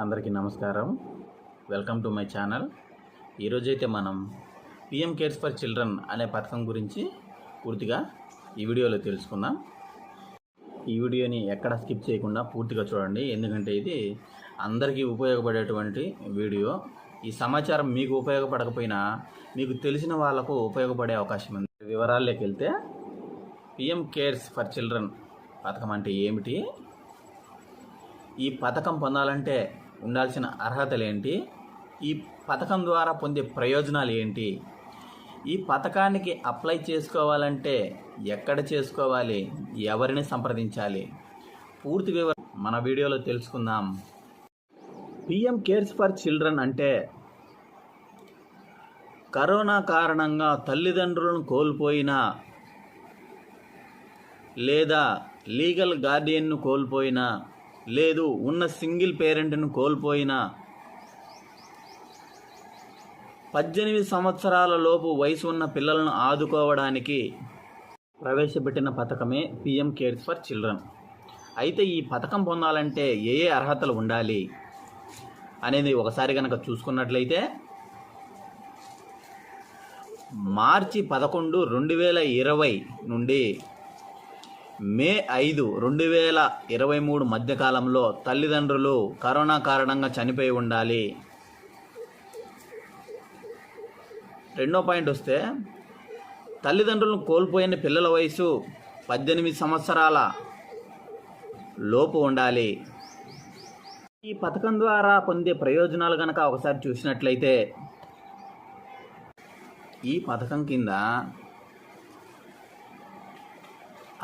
అందరికీ నమస్కారం. Welcome to my channel ఈరోజైతే మనం పిఎం కేర్స్ ఫర్ చిల్డ్రన్ అనే పథకం గురించి పూర్తిగా ఈ వీడియోలో తెలుసుకుందాం. ఈ వీడియోని ఎక్కడ స్కిప్ చేయకుండా పూర్తిగా చూడండి. ఎందుకంటే ఇది అందరికీ ఉపయోగపడేటువంటి వీడియో. ఈ సమాచారం మీకు ఉపయోగపడకపోయినా మీకు తెలిసిన వాళ్ళకు ఉపయోగపడే అవకాశం ఉంది. వివరాల్లోకి వెళ్తే పిఎం కేర్స్ ఫర్ చిల్డ్రన్ పథకం అంటే ఏమిటి? ఈ పథకం పొందాలంటే ఉండాల్సిన అర్హతలు ఏంటి? ఈ పథకం ద్వారా పొందే ప్రయోజనాలు ఏంటి? ఈ పథకానికి అప్లై చేసుకోవాలంటే ఎక్కడ చేసుకోవాలి? ఎవరిని సంప్రదించాలి? పూర్తి వివరం మన వీడియోలో తెలుసుకుందాం. పిఎం కేర్స్ ఫర్ చిల్డ్రన్ అంటే కరోనా కారణంగా తల్లిదండ్రులను కోల్పోయిన లేదా లీగల్ గార్డియన్ను కోల్పోయిన లేదు ఉన్న సింగిల్ పేరెంట్ను కోల్పోయిన పద్దెనిమిది సంవత్సరాల లోపు వయసు ఉన్న పిల్లలను ఆదుకోవడానికి ప్రవేశపెట్టిన పథకమే పిఎం కేర్స్ ఫర్ చిల్డ్రన్. అయితే ఈ పథకం పొందాలంటే ఏ ఏ అర్హతలు ఉండాలి అనేది ఒకసారి కనుక చూసుకున్నట్లయితే మార్చి పదకొండు రెండు వేల ఇరవై నుండి మే ఐదు రెండు వేల ఇరవై మూడు మధ్యకాలంలో తల్లిదండ్రులు కరోనా కారణంగా చనిపోయి ఉండాలి. రెండో పాయింట్ వస్తే తల్లిదండ్రులను కోల్పోయిన పిల్లల వయసు పద్దెనిమిది సంవత్సరాల లోపు ఉండాలి. ఈ పథకం ద్వారా పొందే ప్రయోజనాలు కనుక ఒకసారి చూసినట్లయితే ఈ పథకం కింద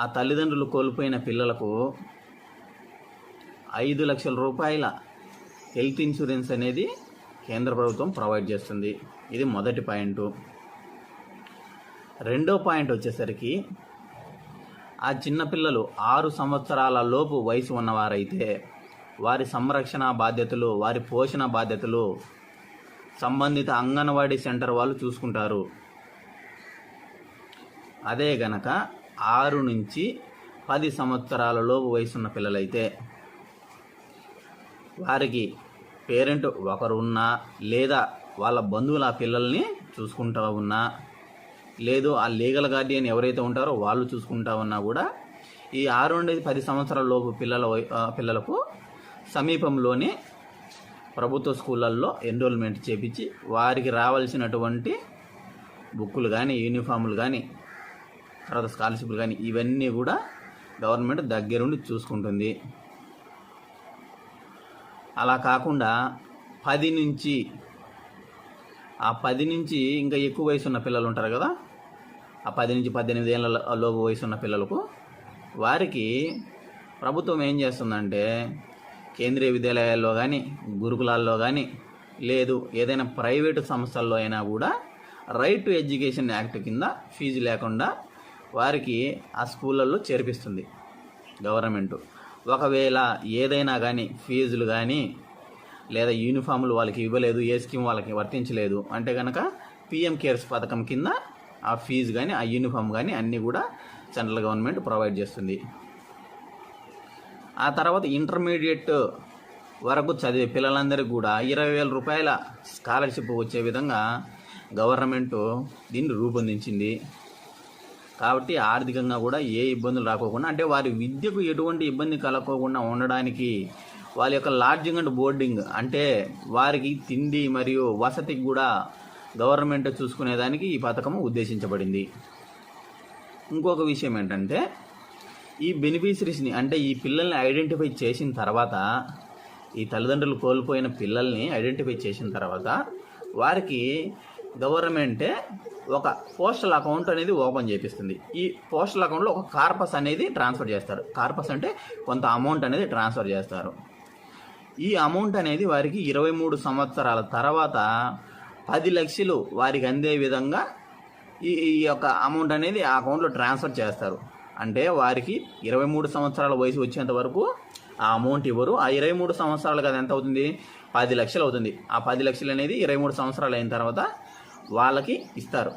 ఆ తల్లిదండ్రులు కోల్పోయిన పిల్లలకు ఐదు లక్షల రూపాయల హెల్త్ ఇన్సూరెన్స్ అనేది కేంద్ర ప్రభుత్వం ప్రొవైడ్ చేస్తుంది. ఇది మొదటి పాయింట్. రెండో పాయింట్ వచ్చేసరికి ఆ చిన్నపిల్లలు ఆరు సంవత్సరాల లోపు వయసు ఉన్నవారైతే వారి సంరక్షణ బాధ్యతలు వారి పోషణ బాధ్యతలు సంబంధిత అంగన్వాడీ సెంటర్ వాళ్ళు చూసుకుంటారు. అదే గనక ఆరు నుంచి పది సంవత్సరాలలోపు వయసున్న పిల్లలైతే వారికి పేరెంట్ ఒకరు ఉన్నా లేదా వాళ్ళ బంధువులు ఆ పిల్లల్ని చూసుకుంటా ఉన్నా లేదు ఆ లీగల్ గార్డియన్ ఎవరైతే ఉంటారో వాళ్ళు చూసుకుంటా ఉన్నా కూడా ఈ ఆరు నుండి పది సంవత్సరాల లోపు పిల్లల పిల్లలకు సమీపంలోని ప్రభుత్వ స్కూళ్ళల్లో ఎన్రోల్మెంట్ చేపించి వారికి రావాల్సినటువంటి బుక్కులు కానీ యూనిఫాములు కానీ తర్వాత స్కాలర్షిప్లు కానీ ఇవన్నీ కూడా గవర్నమెంట్ దగ్గరుండి చూసుకుంటుంది. అలా కాకుండా పది నుంచి ఆ పది నుంచి ఇంకా ఎక్కువ వయసు ఉన్న పిల్లలు ఉంటారు కదా ఆ పది నుంచి పద్దెనిమిది ఏళ్ళ లోపు వయసు ఉన్న పిల్లలకు వారికి ప్రభుత్వం ఏం చేస్తుందంటే కేంద్రీయ విద్యాలయాల్లో కానీ గురుకులాల్లో కానీ లేదు ఏదైనా ప్రైవేటు సంస్థల్లో అయినా కూడా రైట్ టు ఎడ్యుకేషన్ యాక్ట్ కింద ఫీజు లేకుండా వారికి ఆ స్కూళ్ళల్లో చేర్పిస్తుంది గవర్నమెంట్. ఒకవేళ ఏదైనా కానీ ఫీజులు కానీ లేదా యూనిఫామ్లు వాళ్ళకి ఇవ్వలేదు ఏ స్కీమ్ వాళ్ళకి వర్తించలేదు అంటే కనుక పిఎం కేర్స్ పథకం కింద ఆ ఫీజు కానీ ఆ యూనిఫామ్ కానీ అన్నీ కూడా సెంట్రల్ గవర్నమెంట్ ప్రొవైడ్ చేస్తుంది. ఆ తర్వాత ఇంటర్మీడియట్ వరకు చదివే పిల్లలందరికీ కూడా ఇరవై వేల రూపాయల స్కాలర్షిప్ వచ్చే విధంగా గవర్నమెంట్ దీన్ని రూపొందించింది. కాబట్టి ఆర్థికంగా కూడా ఏ ఇబ్బందులు రాకోకుండా అంటే వారి విద్యకు ఎటువంటి ఇబ్బంది కలగకోకుండా ఉండడానికి వాళ్ళ యొక్క లాడ్జింగ్ అండ్ బోర్డింగ్ అంటే వారికి తిండి మరియు వసతికి కూడా గవర్నమెంట్ చూసుకునేదానికి ఈ పథకం ఉద్దేశించబడింది. ఇంకొక విషయం ఏంటంటే ఈ బెనిఫిషరీస్ని అంటే ఈ పిల్లల్ని ఐడెంటిఫై చేసిన తర్వాత ఈ తల్లిదండ్రులు కోల్పోయిన పిల్లల్ని ఐడెంటిఫై చేసిన తర్వాత వారికి గవర్నమెంటే ఒక పోస్టల్ అకౌంట్ అనేది ఓపెన్ చేపిస్తుంది. ఈ పోస్టల్ అకౌంట్లో ఒక కార్పస్ అనేది ట్రాన్స్ఫర్ చేస్తారు. కార్పస్ అంటే కొంత అమౌంట్ అనేది ట్రాన్స్ఫర్ చేస్తారు. ఈ అమౌంట్ అనేది వారికి ఇరవై మూడు సంవత్సరాల తర్వాత పది లక్షలు వారికి అందే విధంగా ఈ ఈ యొక్క అమౌంట్ అనేది ఆ అకౌంట్లో ట్రాన్స్ఫర్ చేస్తారు. అంటే వారికి ఇరవై మూడు సంవత్సరాల వయసు వచ్చేంత వరకు ఆ అమౌంట్ ఇవ్వరు. ఆ ఇరవై మూడు సంవత్సరాలు అది ఎంత అవుతుంది? పది లక్షలు అవుతుంది. ఆ పది లక్షలు అనేది ఇరవై మూడు సంవత్సరాలు అయిన తర్వాత వాళ్ళకి ఇస్తారు.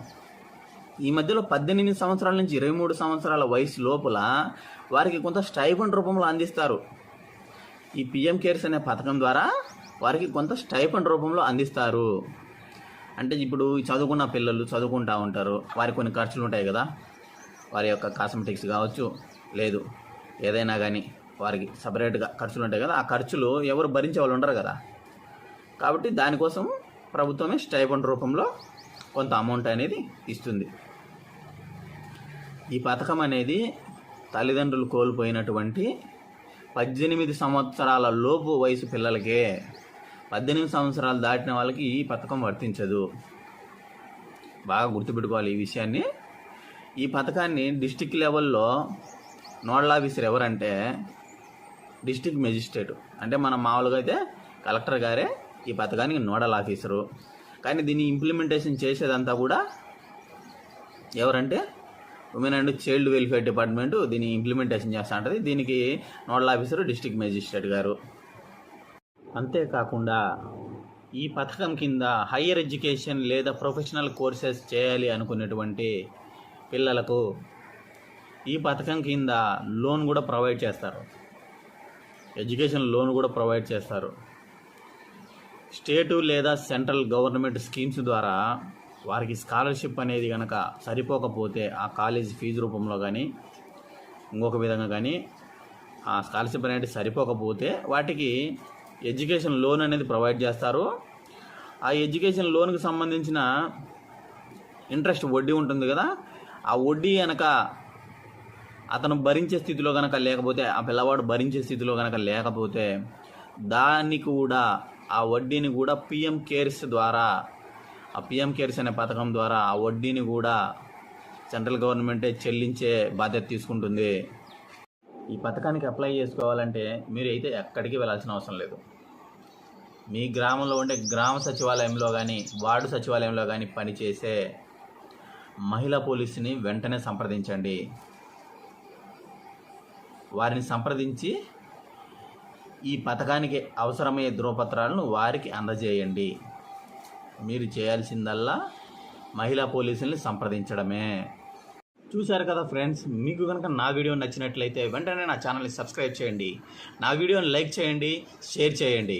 ఈ మధ్యలో పద్దెనిమిది సంవత్సరాల నుంచి ఇరవై మూడు సంవత్సరాల వయసు లోపల వారికి కొంత స్టైఫండ్ రూపంలో అందిస్తారు. ఈ పిఎం కేర్స్ అనే పథకం ద్వారా వారికి కొంత స్టైఫండ్ రూపంలో అందిస్తారు. అంటే ఇప్పుడు చదువుకున్న పిల్లలు చదువుకుంటూ ఉంటారు. వారికి కొన్ని ఖర్చులు ఉంటాయి కదా. వారి యొక్క కాస్మెటిక్స్ కావచ్చు లేదు ఏదైనా కానీ వారికి సపరేట్గా ఖర్చులు ఉంటాయి కదా. ఆ ఖర్చులు ఎవరు భరించే వాళ్ళు ఉండరు కదా. కాబట్టి దానికోసం ప్రభుత్వమే స్టైఫండ్ రూపంలో కొంత అమౌంట్ అనేది ఇస్తుంది. ఈ పథకం అనేది తల్లిదండ్రులు కోల్పోయినటువంటి పద్దెనిమిది సంవత్సరాల లోపు వయసు పిల్లలకే పద్దెనిమిది సంవత్సరాలు దాటిన వాళ్ళకి ఈ పథకం వర్తించదు. బాగా గుర్తుపెట్టుకోవాలి ఈ విషయాన్ని. ఈ పథకాన్ని డిస్టిక్ లెవెల్లో నోడల్ ఆఫీసర్ ఎవరంటే డిస్టిక్ మెజిస్ట్రేట్. అంటే మనం మామూలుగా అయితే కలెక్టర్ గారే ఈ పథకానికి నోడల్ ఆఫీసరు. కానీ దీన్ని ఇంప్లిమెంటేషన్ చేసేదంతా కూడా ఎవరంటే women and child welfare department దీన్ని ఇంప్లిమెంటేషన్ చేస్తూ ఉంటుంది. దీనికి నోడల్ ఆఫీసర్ డిస్టిక్ మేజిస్ట్రేట్ గారు. అంతేకాకుండా ఈ పథకం కింద హయ్యర్ ఎడ్యుకేషన్ లేదా ప్రొఫెషనల్ కోర్సెస్ చేయాలి అనుకునేటువంటి పిల్లలకు ఈ పథకం కింద లోన్ కూడా ప్రొవైడ్ చేస్తారు. ఎడ్యుకేషన్ లోన్ కూడా ప్రొవైడ్ చేస్తారు. స్టేటు లేదా సెంట్రల్ గవర్నమెంట్ స్కీమ్స్ ద్వారా వారికి స్కాలర్షిప్ అనేది కనుక సరిపోకపోతే ఆ కాలేజ్ ఫీజు రూపంలో కానీ ఇంకొక విధంగా కానీ ఆ స్కాలర్షిప్ అనేది సరిపోకపోతే వాటికి ఎడ్యుకేషన్ లోన్ అనేది ప్రొవైడ్ చేస్తారు. ఆ ఎడ్యుకేషన్ లోన్కి సంబంధించిన ఇంట్రెస్ట్ వడ్డీ ఉంటుంది కదా ఆ వడ్డీ కనుక అతను భరించే స్థితిలో కనుక లేకపోతే ఆ పిల్లవాడు భరించే స్థితిలో కనుక లేకపోతే దాన్ని కూడా ఆ వడ్డీని కూడా పిఎం కేర్స్ ద్వారా ఆ పిఎం కేర్స్ అనే పథకం ద్వారా ఆ వడ్డీని కూడా సెంట్రల్ గవర్నమెంటే చెల్లించే బాధ్యత తీసుకుంటుంది. ఈ పథకానికి అప్లై చేసుకోవాలంటే మీరు అయితే ఎక్కడికి వెళ్ళాల్సిన అవసరం లేదు. మీ గ్రామంలో ఉండే గ్రామ సచివాలయంలో కానీ వార్డు సచివాలయంలో కానీ పనిచేసే మహిళా పోలీసుని వెంటనే సంప్రదించండి. వారిని సంప్రదించి ఈ పథకానికి అవసరమయ్యే ధృవపత్రాలను వారికి అందజేయండి. మీరు చేయాల్సిందల్లా మహిళా పోలీసుల్ని సంప్రదించడమే. చూశారు కదా ఫ్రెండ్స్ మీకు కనుక నా వీడియో నచ్చినట్లయితే వెంటనే నా ఛానల్ని సబ్స్క్రైబ్ చేయండి. నా వీడియోని లైక్ చేయండి షేర్ చేయండి.